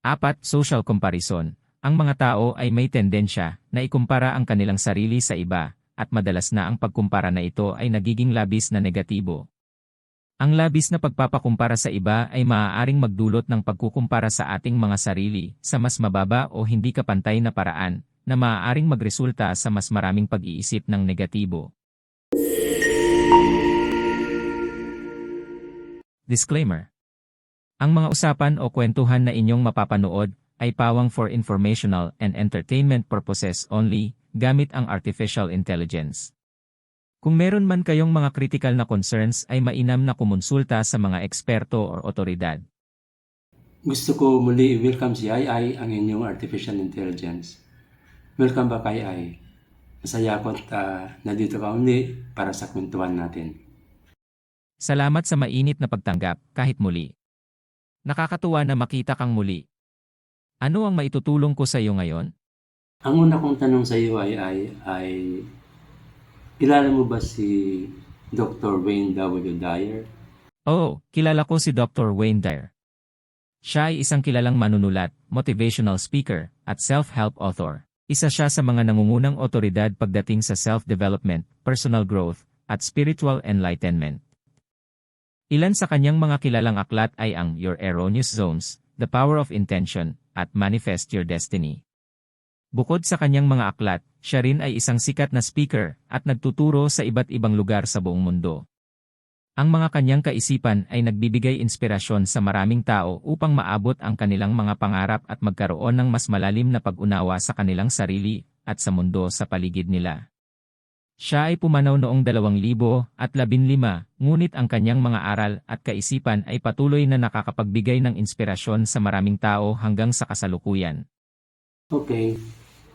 Apat, social comparison. Ang mga tao ay may tendensya na ikumpara ang kanilang sarili sa iba, at madalas na ang pagkumpara na ito ay nagiging labis na negatibo. Ang labis na pagpapakumpara sa iba ay maaaring magdulot ng pagkukumpara sa ating mga sarili sa mas mababa o hindi kapantay na paraan na maaaring magresulta sa mas maraming pag-iisip ng negatibo. Disclaimer Ang mga usapan o kwentuhan na inyong mapapanood ay pawang for informational and entertainment purposes only, gamit ang artificial intelligence. Kung meron man kayong mga critical na concerns ay mainam na kumonsulta sa mga eksperto o otoridad. Gusto ko muli i-welcome si AI, ang inyong artificial intelligence. Welcome back AI. Masaya ako at ah, nandito ka uli para sa kwentuhan natin. Salamat sa mainit na pagtanggap kahit muli. Nakakatuwa na makita kang muli. Ano ang maitutulong ko sa iyo ngayon? Ang una kong tanong sa iyo ay, ay, ay kilala mo ba si Dr. Wayne W. Dyer? Oo, kilala ko si Dr. Wayne Dyer. Siya ay isang kilalang manunulat, motivational speaker, at self-help author. Isa siya sa mga nangungunang otoridad pagdating sa self-development, personal growth, at spiritual enlightenment. Ilan sa kanyang mga kilalang aklat ay ang Your Erroneous Zones, The Power of Intention, at Manifest Your Destiny. Bukod sa kanyang mga aklat, siya rin ay isang sikat na speaker at nagtuturo sa iba't ibang lugar sa buong mundo. Ang mga kanyang kaisipan ay nagbibigay inspirasyon sa maraming tao upang maabot ang kanilang mga pangarap at magkaroon ng mas malalim na pag-unawa sa kanilang sarili at sa mundo sa paligid nila. Siya ay pumanaw noong 2015, ngunit ang kanyang mga aral at kaisipan ay patuloy na nakakapagbigay ng inspirasyon sa maraming tao hanggang sa kasalukuyan. Okay.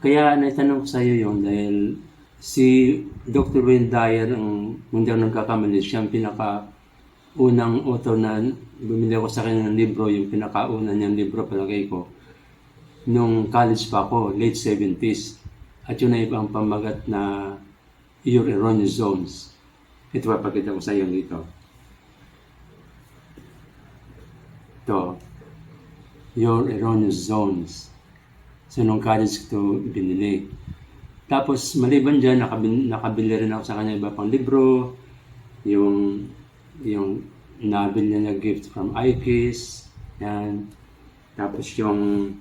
Kaya naitanong ko sa iyo yun dahil si Dr. Wayne Dyer, ang hindi nagkakamali, siya ang pinaka unang author na bumili ako sa kanya ng libro, yung pinakauna niyang libro palagay ko, nung college pa ako, late 70s. At yun ay ibang pamagat na Your Erroneous Zones. Ito papakita ko sa iyo dito. Ito. Your Erroneous Zones. College ko ito binili. Tapos, maliban dyan, nakabili, nakabili rin ako sa kanya iba pang libro. Yung, yung nabili niya na gift from IKIS. Yan. Tapos yung,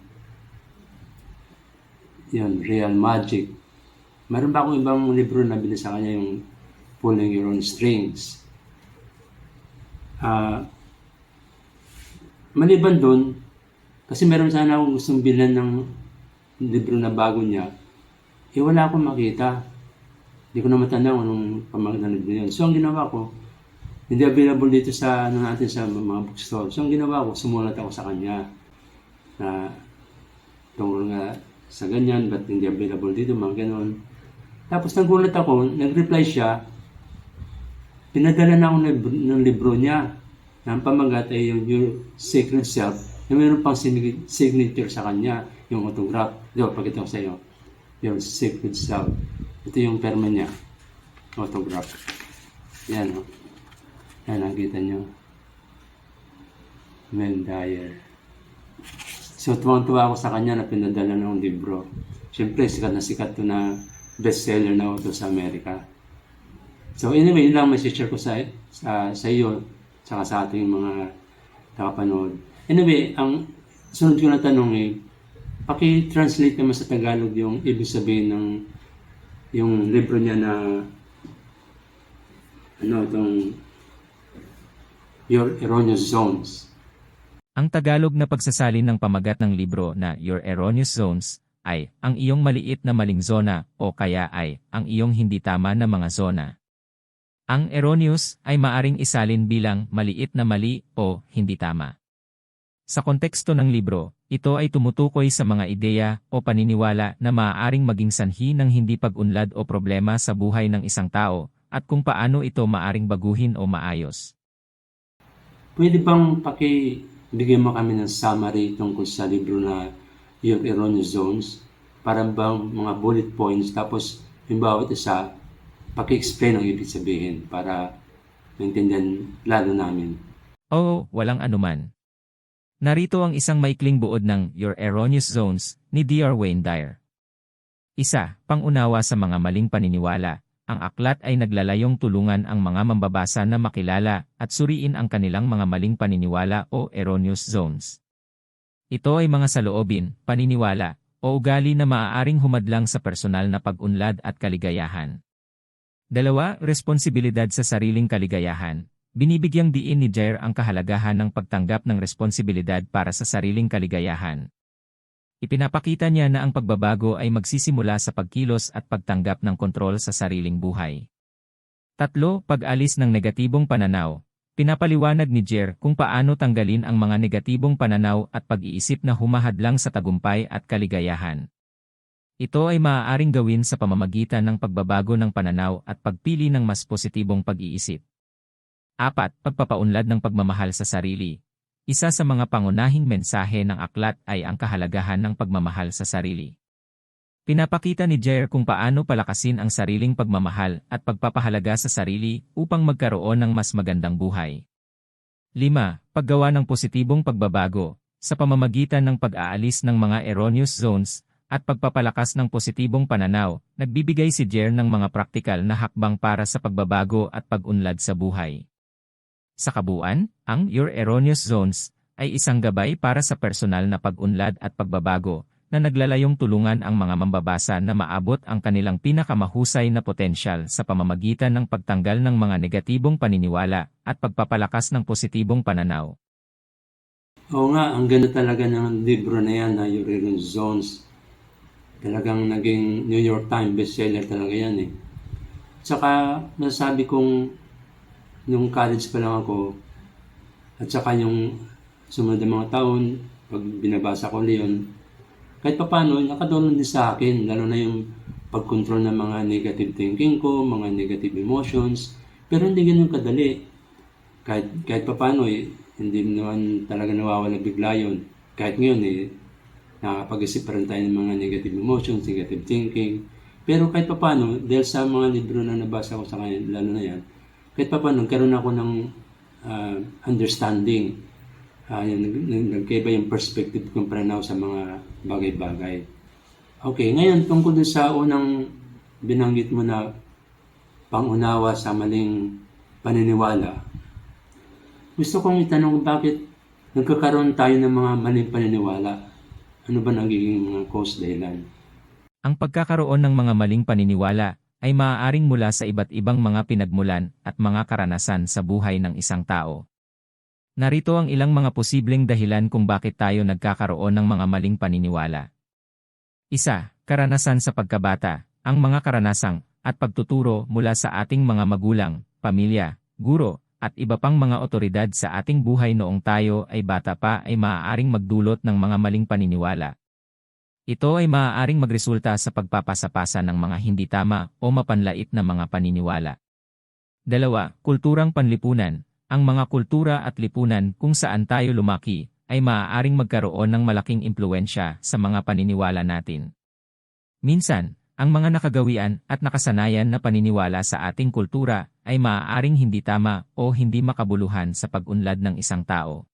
yan, Real Magic. Meron pa akong ibang libro na bili sa kanya yung Pulling Your Own Strings. Ah, maliban doon, kasi meron sana akong gustong bilan ng libro na bago niya, eh wala akong makita. Hindi ko na matanda kung anong pamagat ng yun. So ang ginawa ko, hindi available dito sa ano natin sa mga bookstore. So ang ginawa ko, sumulat ako sa kanya na tungkol nga sa ganyan, ba't hindi available dito, mga ganon. Tapos nagulat ako, nag-reply siya, pinadala na ako ng libro, ng libro niya pamagat ay yung Your Sacred Self na mayroon pang sign- signature sa kanya, yung autograph. Ito, pakita ko sa iyo. Your Sacred Self. Ito yung perma niya. Autograph. Yan, o. Yan, nakita niyo. Mel Dyer. So, tuwang-tuwa ako sa kanya na pinadala ng libro. Siyempre, sikat na sikat to na bestseller na ito sa Amerika. So anyway, yun lang may share ko sa, sa, sa iyo, saka sa ating mga nakapanood. Anyway, ang sunod ko na tanong eh, paki-translate naman sa Tagalog yung ibig sabihin ng yung libro niya na ano itong Your Erroneous Zones. Ang Tagalog na pagsasalin ng pamagat ng libro na Your Erroneous Zones ay ang iyong maliit na maling zona o kaya ay ang iyong hindi tama na mga zona. Ang erroneous ay maaring isalin bilang maliit na mali o hindi tama. Sa konteksto ng libro, ito ay tumutukoy sa mga ideya o paniniwala na maaaring maging sanhi ng hindi pag-unlad o problema sa buhay ng isang tao at kung paano ito maaring baguhin o maayos. Pwede bang pakibigyan mo kami ng summary tungkol sa libro na Your Erroneous Zones? Para bang mga bullet points tapos yung bawat isa, paki-explain ang ibig sabihin para maintindihan lalo namin. Oo, walang anuman. Narito ang isang maikling buod ng Your Erroneous Zones ni D.R. Wayne Dyer. Isa, pangunawa sa mga maling paniniwala. Ang aklat ay naglalayong tulungan ang mga mambabasa na makilala at suriin ang kanilang mga maling paniniwala o erroneous zones. Ito ay mga saloobin, paniniwala, o ugali na maaaring humadlang sa personal na pag-unlad at kaligayahan. Dalawa, responsibilidad sa sariling kaligayahan. Binibigyang diin ni Jair ang kahalagahan ng pagtanggap ng responsibilidad para sa sariling kaligayahan. Ipinapakita niya na ang pagbabago ay magsisimula sa pagkilos at pagtanggap ng kontrol sa sariling buhay. Tatlo, pag-alis ng negatibong pananaw. Pinapaliwanag ni Jer kung paano tanggalin ang mga negatibong pananaw at pag-iisip na humahadlang sa tagumpay at kaligayahan. Ito ay maaaring gawin sa pamamagitan ng pagbabago ng pananaw at pagpili ng mas positibong pag-iisip. Apat, pagpapaunlad ng pagmamahal sa sarili. Isa sa mga pangunahing mensahe ng aklat ay ang kahalagahan ng pagmamahal sa sarili. Pinapakita ni Jair kung paano palakasin ang sariling pagmamahal at pagpapahalaga sa sarili upang magkaroon ng mas magandang buhay. 5. Paggawa ng positibong pagbabago sa pamamagitan ng pag-aalis ng mga erroneous zones at pagpapalakas ng positibong pananaw, nagbibigay si Jair ng mga praktikal na hakbang para sa pagbabago at pag-unlad sa buhay. Sa kabuuan, ang Your Erroneous Zones ay isang gabay para sa personal na pag-unlad at pagbabago na naglalayong tulungan ang mga mambabasa na maabot ang kanilang pinakamahusay na potensyal sa pamamagitan ng pagtanggal ng mga negatibong paniniwala at pagpapalakas ng positibong pananaw. Oo nga, ang ganda talaga ng libro na yan na Erroneous Zones. Talagang naging New York Times bestseller talaga yan eh. Tsaka nasabi kong nung college pa lang ako at saka yung sumunod na mga taon pag binabasa ko yun kahit pa paano nakatulong din sa akin lalo na yung pag-control ng mga negative thinking ko mga negative emotions. Pero hindi ganun kadali. Kahit kahit pa paano eh, hindi naman talaga nawawala bigla yun. Kahit ngayon eh nakakapag-isip pa rin tayo ng mga negative emotions negative thinking. Pero kahit pa paano dahil sa mga libro na nabasa ko sa kanya lalo na yan kahit pa paano, nagkaroon ako ng uh, understanding. Uh, nagkaiba yung perspective kong pananaw sa mga bagay-bagay. Okay, ngayon tungkol dun sa unang binanggit mo na pangunawa sa maling paniniwala. Gusto kong itanong bakit nagkakaroon tayo ng mga maling paniniwala. Ano ba nagiging mga cause dahilan? Ang pagkakaroon ng mga maling paniniwala ay maaaring mula sa iba't ibang mga pinagmulan at mga karanasan sa buhay ng isang tao. Narito ang ilang mga posibleng dahilan kung bakit tayo nagkakaroon ng mga maling paniniwala. Isa, karanasan sa pagkabata, ang mga karanasang at pagtuturo mula sa ating mga magulang, pamilya, guro, at iba pang mga otoridad sa ating buhay noong tayo ay bata pa ay maaaring magdulot ng mga maling paniniwala. Ito ay maaaring magresulta sa pagpapasapasa ng mga hindi tama o mapanlait na mga paniniwala. Dalawa, kulturang panlipunan. Ang mga kultura at lipunan kung saan tayo lumaki ay maaaring magkaroon ng malaking impluensya sa mga paniniwala natin. Minsan, ang mga nakagawian at nakasanayan na paniniwala sa ating kultura ay maaaring hindi tama o hindi makabuluhan sa pag-unlad ng isang tao.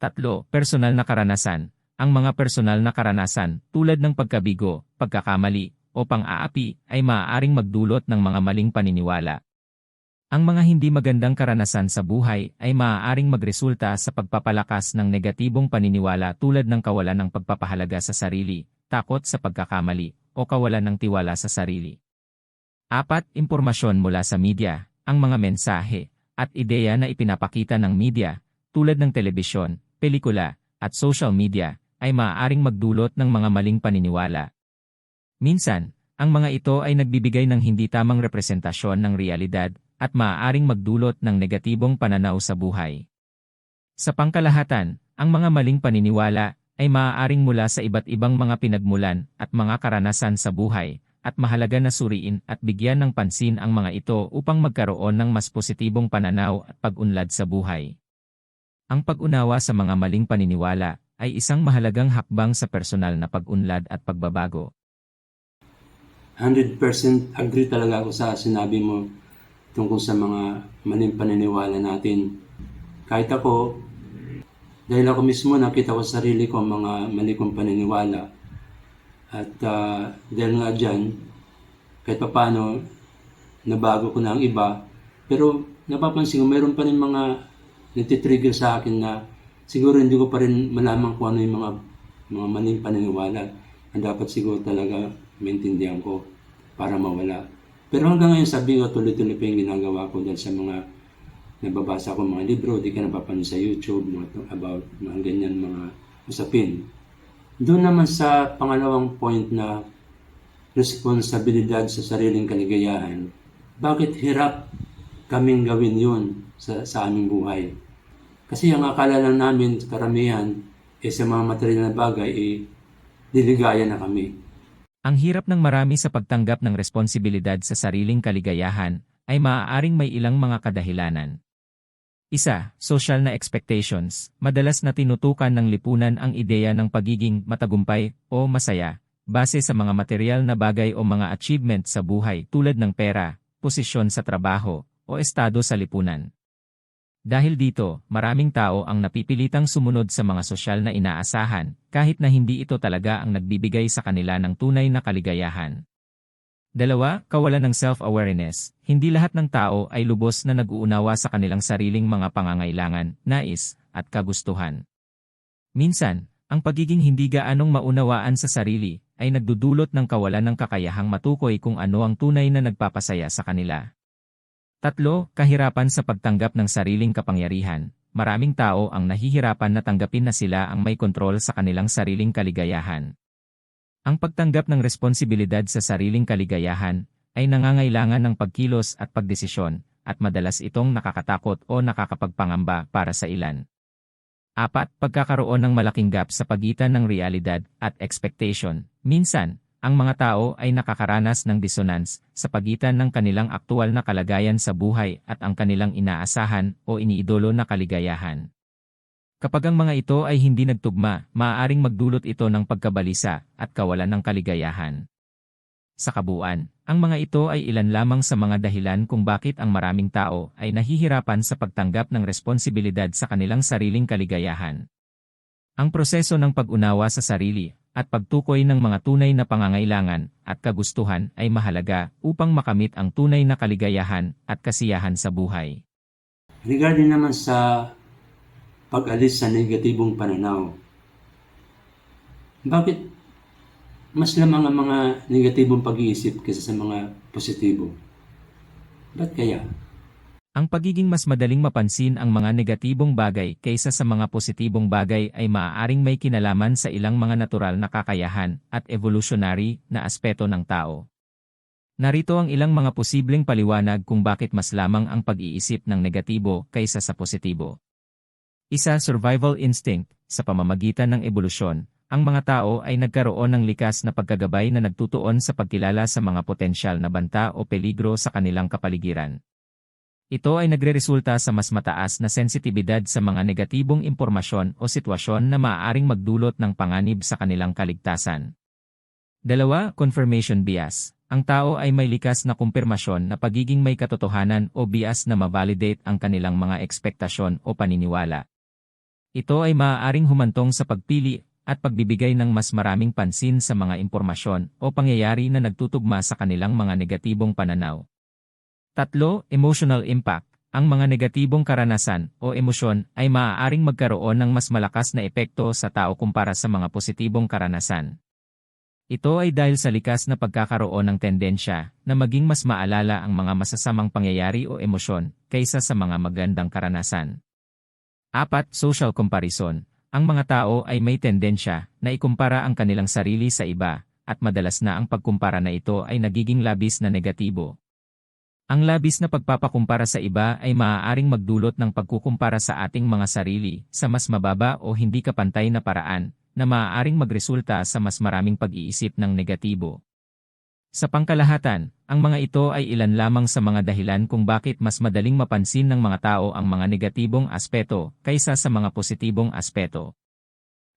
Tatlo, personal na karanasan ang mga personal na karanasan tulad ng pagkabigo, pagkakamali, o pang-aapi ay maaaring magdulot ng mga maling paniniwala. Ang mga hindi magandang karanasan sa buhay ay maaaring magresulta sa pagpapalakas ng negatibong paniniwala tulad ng kawalan ng pagpapahalaga sa sarili, takot sa pagkakamali, o kawalan ng tiwala sa sarili. Apat, impormasyon mula sa media, ang mga mensahe, at ideya na ipinapakita ng media, tulad ng telebisyon, pelikula, at social media, ay maaaring magdulot ng mga maling paniniwala. Minsan, ang mga ito ay nagbibigay ng hindi tamang representasyon ng realidad at maaaring magdulot ng negatibong pananaw sa buhay. Sa pangkalahatan, ang mga maling paniniwala ay maaaring mula sa iba't ibang mga pinagmulan at mga karanasan sa buhay, at mahalaga na suriin at bigyan ng pansin ang mga ito upang magkaroon ng mas positibong pananaw at pag-unlad sa buhay. Ang pag-unawa sa mga maling paniniwala ay isang mahalagang hakbang sa personal na pag-unlad at pagbabago. 100% agree talaga ako sa sinabi mo tungkol sa mga maling paniniwala natin. Kahit ako, Dahil ako mismo nakita ko sa sarili ko ang mga mali kong paniniwala. At ah, dahil nga dyan, kahit paano, nabago ko na ang iba. Pero napapansin ko, mayroon pa rin mga nagtitrigger sa akin na siguro hindi ko pa rin malaman kung ano yung mga, mga maling paniniwala na dapat siguro talaga maintindihan ko para mawala. Pero hanggang ngayon sabi ko, tuloy-tuloy pa yung ginagawa ko dahil sa mga nababasa ko mga libro, di ka napapanood sa YouTube mga about mga ganyan mga usapin. Doon naman sa pangalawang point na responsibilidad sa sariling kaligayahan, bakit hirap kaming gawin yun sa, sa aming buhay? Kasi ang akala lang namin, karamihan, eh sa mga material na bagay, eh, diligaya na kami. Ang hirap ng marami sa pagtanggap ng responsibilidad sa sariling kaligayahan ay maaaring may ilang mga kadahilanan. Isa, social na expectations. Madalas na tinutukan ng lipunan ang ideya ng pagiging matagumpay o masaya base sa mga material na bagay o mga achievement sa buhay tulad ng pera, posisyon sa trabaho, o estado sa lipunan. Dahil dito, maraming tao ang napipilitang sumunod sa mga sosyal na inaasahan, kahit na hindi ito talaga ang nagbibigay sa kanila ng tunay na kaligayahan. Dalawa, kawalan ng self-awareness. Hindi lahat ng tao ay lubos na nag-uunawa sa kanilang sariling mga pangangailangan, nais, at kagustuhan. Minsan, ang pagiging hindi gaanong maunawaan sa sarili ay nagdudulot ng kawalan ng kakayahang matukoy kung ano ang tunay na nagpapasaya sa kanila. Tatlo, kahirapan sa pagtanggap ng sariling kapangyarihan. Maraming tao ang nahihirapan na tanggapin na sila ang may kontrol sa kanilang sariling kaligayahan. Ang pagtanggap ng responsibilidad sa sariling kaligayahan ay nangangailangan ng pagkilos at pagdesisyon, at madalas itong nakakatakot o nakakapagpangamba para sa ilan. Apat, pagkakaroon ng malaking gap sa pagitan ng realidad at expectation. Minsan, ang mga tao ay nakakaranas ng dissonance sa pagitan ng kanilang aktual na kalagayan sa buhay at ang kanilang inaasahan o iniidolo na kaligayahan. Kapag ang mga ito ay hindi nagtugma, maaaring magdulot ito ng pagkabalisa at kawalan ng kaligayahan. Sa kabuuan, ang mga ito ay ilan lamang sa mga dahilan kung bakit ang maraming tao ay nahihirapan sa pagtanggap ng responsibilidad sa kanilang sariling kaligayahan. Ang proseso ng pag-unawa sa sarili at pagtukoy ng mga tunay na pangangailangan at kagustuhan ay mahalaga upang makamit ang tunay na kaligayahan at kasiyahan sa buhay. Regarding naman sa pag-alis sa negatibong pananaw, bakit mas lamang ang mga negatibong pag-iisip kaysa sa mga positibo? Ba't kaya? Ang pagiging mas madaling mapansin ang mga negatibong bagay kaysa sa mga positibong bagay ay maaaring may kinalaman sa ilang mga natural na kakayahan at evolutionary na aspeto ng tao. Narito ang ilang mga posibleng paliwanag kung bakit mas lamang ang pag-iisip ng negatibo kaysa sa positibo. Isa, survival instinct. Sa pamamagitan ng ebolusyon, ang mga tao ay nagkaroon ng likas na pagkagabay na nagtutuon sa pagkilala sa mga potensyal na banta o peligro sa kanilang kapaligiran. Ito ay nagreresulta sa mas mataas na sensitibidad sa mga negatibong impormasyon o sitwasyon na maaaring magdulot ng panganib sa kanilang kaligtasan. Dalawa, confirmation bias. Ang tao ay may likas na kumpirmasyon na pagiging may katotohanan o bias na ma-validate ang kanilang mga ekspektasyon o paniniwala. Ito ay maaaring humantong sa pagpili at pagbibigay ng mas maraming pansin sa mga impormasyon o pangyayari na nagtutugma sa kanilang mga negatibong pananaw. Tatlo, emotional impact. Ang mga negatibong karanasan o emosyon ay maaaring magkaroon ng mas malakas na epekto sa tao kumpara sa mga positibong karanasan. Ito ay dahil sa likas na pagkakaroon ng tendensya na maging mas maalala ang mga masasamang pangyayari o emosyon kaysa sa mga magandang karanasan. Apat, social comparison. Ang mga tao ay may tendensya na ikumpara ang kanilang sarili sa iba, at madalas na ang pagkumpara na ito ay nagiging labis na negatibo. Ang labis na pagpapakumpara sa iba ay maaaring magdulot ng pagkukumpara sa ating mga sarili sa mas mababa o hindi kapantay na paraan na maaaring magresulta sa mas maraming pag-iisip ng negatibo. Sa pangkalahatan, ang mga ito ay ilan lamang sa mga dahilan kung bakit mas madaling mapansin ng mga tao ang mga negatibong aspeto kaysa sa mga positibong aspeto.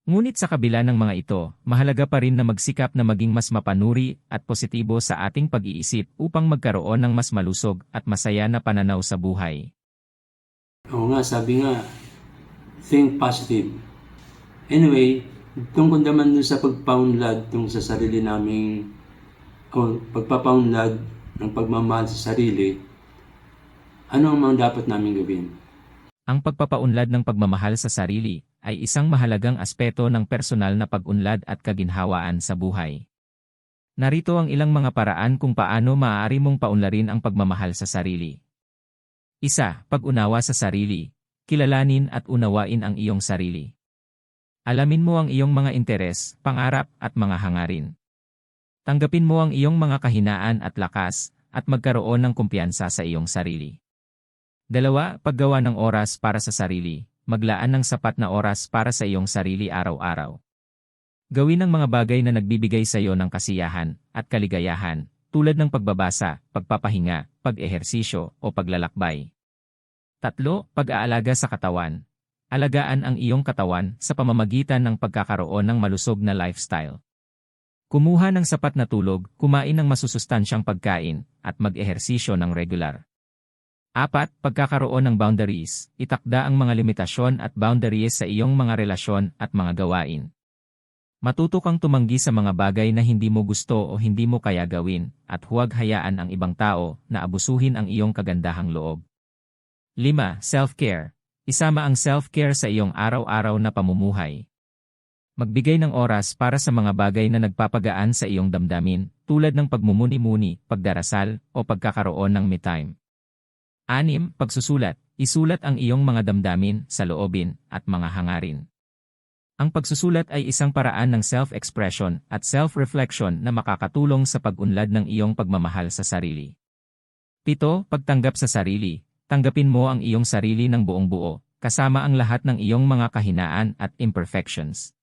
Ngunit sa kabila ng mga ito, mahalaga pa rin na magsikap na maging mas mapanuri at positibo sa ating pag-iisip upang magkaroon ng mas malusog at masaya na pananaw sa buhay. Oo nga, sabi nga, think positive. Anyway, tungkol naman dun sa pagpaunlad tung sa sarili naming o pagpapaunlad ng pagmamahal sa sarili, ano ang mga dapat namin gawin? Ang pagpapaunlad ng pagmamahal sa sarili ay isang mahalagang aspeto ng personal na pag-unlad at kaginhawaan sa buhay. Narito ang ilang mga paraan kung paano maaari mong paunlarin ang pagmamahal sa sarili. Isa, pag-unawa sa sarili. Kilalanin at unawain ang iyong sarili. Alamin mo ang iyong mga interes, pangarap at mga hangarin. Tanggapin mo ang iyong mga kahinaan at lakas, at magkaroon ng kumpiyansa sa iyong sarili. Dalawa, paggawa ng oras para sa sarili. Maglaan ng sapat na oras para sa iyong sarili araw-araw. Gawin ang mga bagay na nagbibigay sa iyo ng kasiyahan at kaligayahan, tulad ng pagbabasa, pagpapahinga, pag-ehersisyo o paglalakbay. Tatlo, pag-aalaga sa katawan. Alagaan ang iyong katawan sa pamamagitan ng pagkakaroon ng malusog na lifestyle. Kumuha ng sapat na tulog, kumain ng masusustansyang pagkain, at mag-ehersisyo ng regular. Apat, pagkakaroon ng boundaries. Itakda ang mga limitasyon at boundaries sa iyong mga relasyon at mga gawain. Matuto kang tumanggi sa mga bagay na hindi mo gusto o hindi mo kaya gawin, at huwag hayaan ang ibang tao na abusuhin ang iyong kagandahang loob. 5. Self-care. Isama ang self-care sa iyong araw-araw na pamumuhay. Magbigay ng oras para sa mga bagay na nagpapagaan sa iyong damdamin, tulad ng pagmumuni-muni, pagdarasal, o pagkakaroon ng me 6. Pagsusulat. Isulat ang iyong mga damdamin, sa loobin, at mga hangarin. Ang pagsusulat ay isang paraan ng self-expression at self-reflection na makakatulong sa pag-unlad ng iyong pagmamahal sa sarili. 7. Pagtanggap sa sarili. Tanggapin mo ang iyong sarili ng buong buo, kasama ang lahat ng iyong mga kahinaan at imperfections.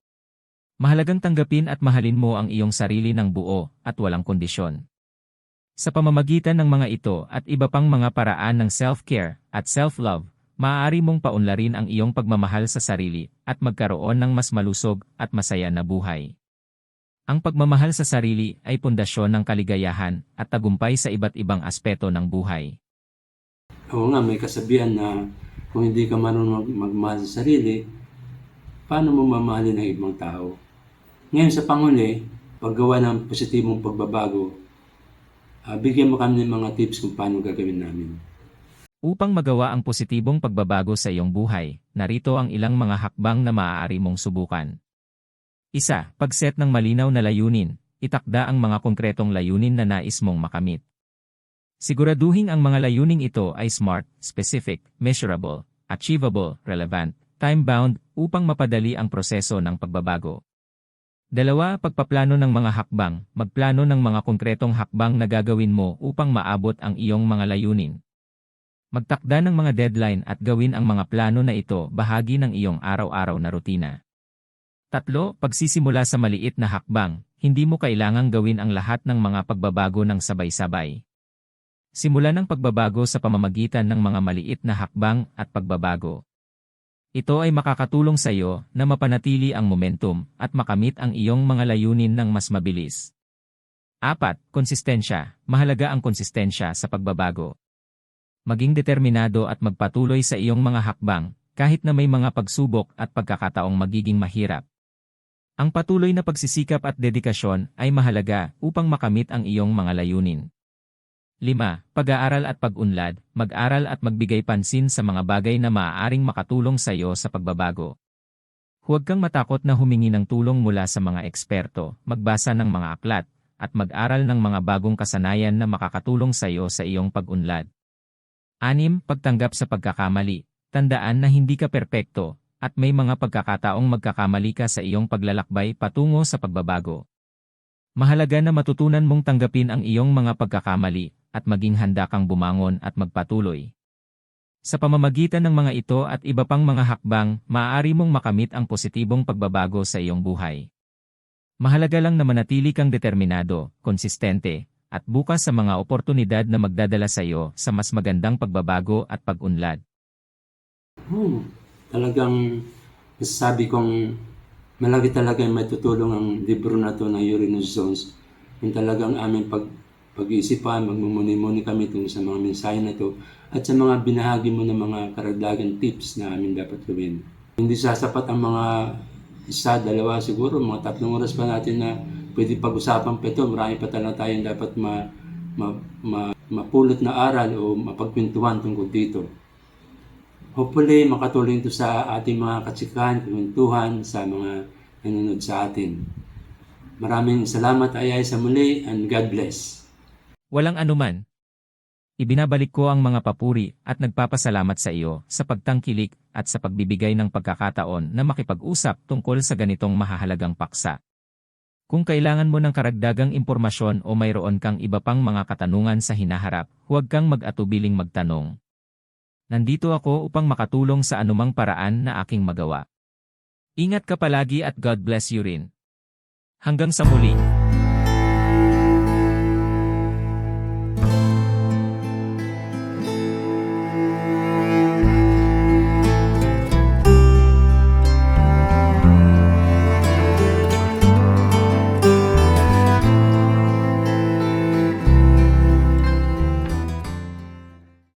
Mahalagang tanggapin at mahalin mo ang iyong sarili ng buo at walang kondisyon. Sa pamamagitan ng mga ito at iba pang mga paraan ng self-care at self-love, maaari mong paunlarin ang iyong pagmamahal sa sarili at magkaroon ng mas malusog at masaya na buhay. Ang pagmamahal sa sarili ay pundasyon ng kaligayahan at tagumpay sa iba't ibang aspeto ng buhay. Oo nga, may kasabihan na kung hindi ka marunong mag- magmahal sa sarili, paano mo mamahalin ang ibang tao? Ngayon sa Panghuli, paggawa ng positibong pagbabago, ah, bigyan mo kami ng mga tips kung paano gagawin namin. Upang magawa ang positibong pagbabago sa iyong buhay, narito ang ilang mga hakbang na maaari mong subukan. Isa, pagset ng malinaw na layunin. Itakda ang mga konkretong layunin na nais mong makamit. Siguraduhin ang mga layuning ito ay smart, specific, measurable, achievable, relevant, time-bound upang mapadali ang proseso ng pagbabago. Dalawa, pagpaplano ng mga hakbang. Magplano ng mga konkretong hakbang na gagawin mo upang maabot ang iyong mga layunin. Magtakda ng mga deadline at gawin ang mga plano na ito bahagi ng iyong araw-araw na rutina. Tatlo, pagsisimula sa maliit na hakbang. Hindi mo kailangang gawin ang lahat ng mga pagbabago ng sabay-sabay. Simulan ng pagbabago sa pamamagitan ng mga maliit na hakbang at pagbabago. Ito ay makakatulong sa iyo na mapanatili ang momentum at makamit ang iyong mga layunin ng mas mabilis. Apat, konsistensya. Mahalaga ang konsistensya sa pagbabago. Maging determinado at magpatuloy sa iyong mga hakbang, kahit na may mga pagsubok at pagkakataong magiging mahirap. Ang patuloy na pagsisikap at dedikasyon ay mahalaga upang makamit ang iyong mga layunin. 5. Pag-aaral at pag-unlad, mag-aral at magbigay pansin sa mga bagay na maaaring makatulong sa iyo sa pagbabago. Huwag kang matakot na humingi ng tulong mula sa mga eksperto, magbasa ng mga aklat, at mag-aral ng mga bagong kasanayan na makakatulong sa iyo sa iyong pag-unlad. 6. Pagtanggap sa pagkakamali. Tandaan na hindi ka perpekto, at may mga pagkakataong magkakamali ka sa iyong paglalakbay patungo sa pagbabago. Mahalaga na matutunan mong tanggapin ang iyong mga pagkakamali at maging handa kang bumangon at magpatuloy. Sa pamamagitan ng mga ito at iba pang mga hakbang, maaari mong makamit ang positibong pagbabago sa iyong buhay. Mahalaga lang na manatili kang determinado, konsistente, at bukas sa mga oportunidad na magdadala sa iyo sa mas magandang pagbabago at pag-unlad. Hmm, talagang masasabi kong malaki talaga yung matutulong ang libro na to ng Uranus Zones. Yung talagang aming pag, pag-iisipan, magmumuni-muni kami tungkol sa mga mensahe na to at sa mga binahagi mo ng mga karagdagan tips na amin dapat gawin. Hindi sasapat ang mga isa, dalawa siguro, mga tatlong oras pa natin na pwede pag-usapan pa ito. Marami pa talaga tayong dapat ma, ma, ma, mapulot na aral o mapagkwentuhan tungkol dito. Hopefully, makatulong ito sa ating mga katsikan, kwentuhan, sa mga nanonood sa atin. Maraming salamat ayay sa muli and God bless. Walang anuman. Ibinabalik ko ang mga papuri at nagpapasalamat sa iyo sa pagtangkilik at sa pagbibigay ng pagkakataon na makipag-usap tungkol sa ganitong mahahalagang paksa. Kung kailangan mo ng karagdagang impormasyon o mayroon kang iba pang mga katanungan sa hinaharap, huwag kang mag-atubiling magtanong. Nandito ako upang makatulong sa anumang paraan na aking magawa. Ingat ka palagi at God bless you rin. Hanggang sa muli.